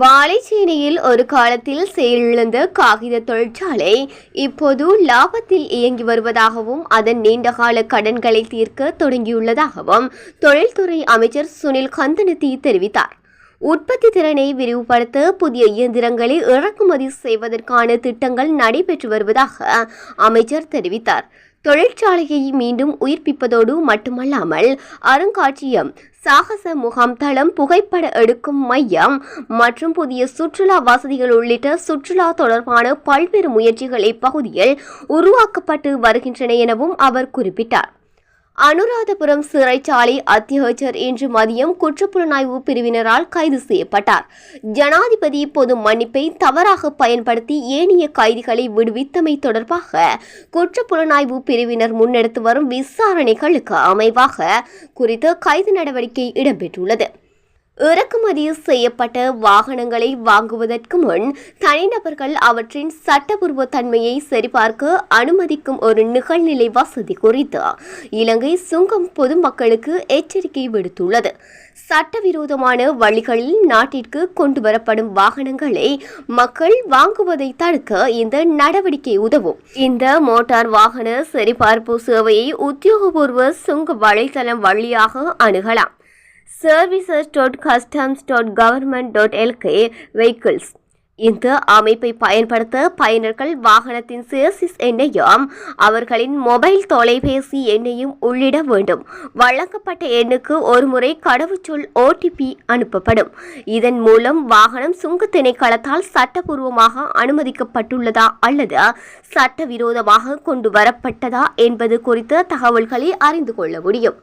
வாழைச்சேனையில் ஒரு காலத்தில் செயலிழந்த காகித தொழிற்சாலை இப்போது லாபத்தில் இயங்கி வருவதாகவும் அதன் நீண்டகால கடன்களை தீர்க்க தொடங்கியுள்ளதாகவும் தொழில்துறை அமைச்சர் சுனில் கந்தனத்தி தெரிவித்தார். உற்பத்தி திறனை விரிவுபடுத்த புதிய இயந்திரங்களை இறக்குமதி செய்வதற்கான திட்டங்கள் நடைபெற்று வருவதாக அமைச்சர் தெரிவித்தார். தொழிற்சாலையை மீண்டும் உயிர்ப்பிப்பதோடு மட்டுமல்லாமல் அருங்காட்சியம் சாகச முகாம் தளம் புகைப்பட எடுக்கும் மையம் மற்றும் புதிய சுற்றுலா வசதிகள் உள்ளிட்ட சுற்றுலா தொடர்பான பல்வேறு முயற்சிகள் இப்பகுதியில் உருவாக்கப்பட்டு வருகின்றன எனவும் அவர் குறிப்பிட்டார். அனுராதபுரம் சிறைச்சாலை அத்தியட்சர் இன்று மதியம் குற்றப்புலனாய்வு பிரிவினரால் கைது செய்யப்பட்டார். ஜனாதிபதி பொது மன்னிப்பை தவறாக பயன்படுத்தி ஏனைய கைதிகளை விடுவித்தமை தொடர்பாக குற்றப்புலனாய்வு பிரிவினர் முன்னெடுத்து வரும் விசாரணைகளுக்கு அமைவாக குறித்த கைது நடவடிக்கை இடம்பெற்றுள்ளது. இறக்குமதி செய்யப்பட்ட வாகனங்களை வாங்குவதற்கு முன் தனிநபர்கள் அவற்றின் சட்டபூர்வ தன்மையை சரிபார்க்க அனுமதிக்கும் ஒரு நிகழ்நிலை வசதி குறித்து இலங்கை சுங்கம் பொதுமக்களுக்கு எச்சரிக்கை விடுத்துள்ளது. சட்டவிரோதமான வழிகளில் நாட்டிற்கு கொண்டு வரப்படும் வாகனங்களை மக்கள் வாங்குவதை தடுக்க இந்த நடவடிக்கை உதவும். இந்த மோட்டார் வாகன சரிபார்ப்பு சேவையை உத்தியோகபூர்வ சுங்க வலைதளம் வழியாக அணுகலாம். Services dot customs dot government dot LK vehicles இந்த அமைப்பை பயன்படுத்த பயனர்கள் வாகனத்தின் சேசிஸ் எண்ணையும் அவர்களின் மொபைல் தொலைபேசி எண்ணையும் உள்ளிட வேண்டும். வழங்கப்பட்ட எண்ணுக்கு ஒருமுறை கடவுச்சொல் ஓடிபி அனுப்பப்படும். இதன் மூலம் வாகனம் சுங்க திணைக்களத்தால் சட்டபூர்வமாக அனுமதிக்கப்பட்டுள்ளதா அல்லது சட்டவிரோதமாக கொண்டு வரப்பட்டதா என்பது குறித்த தகவல்களை அறிந்து கொள்ள முடியும்.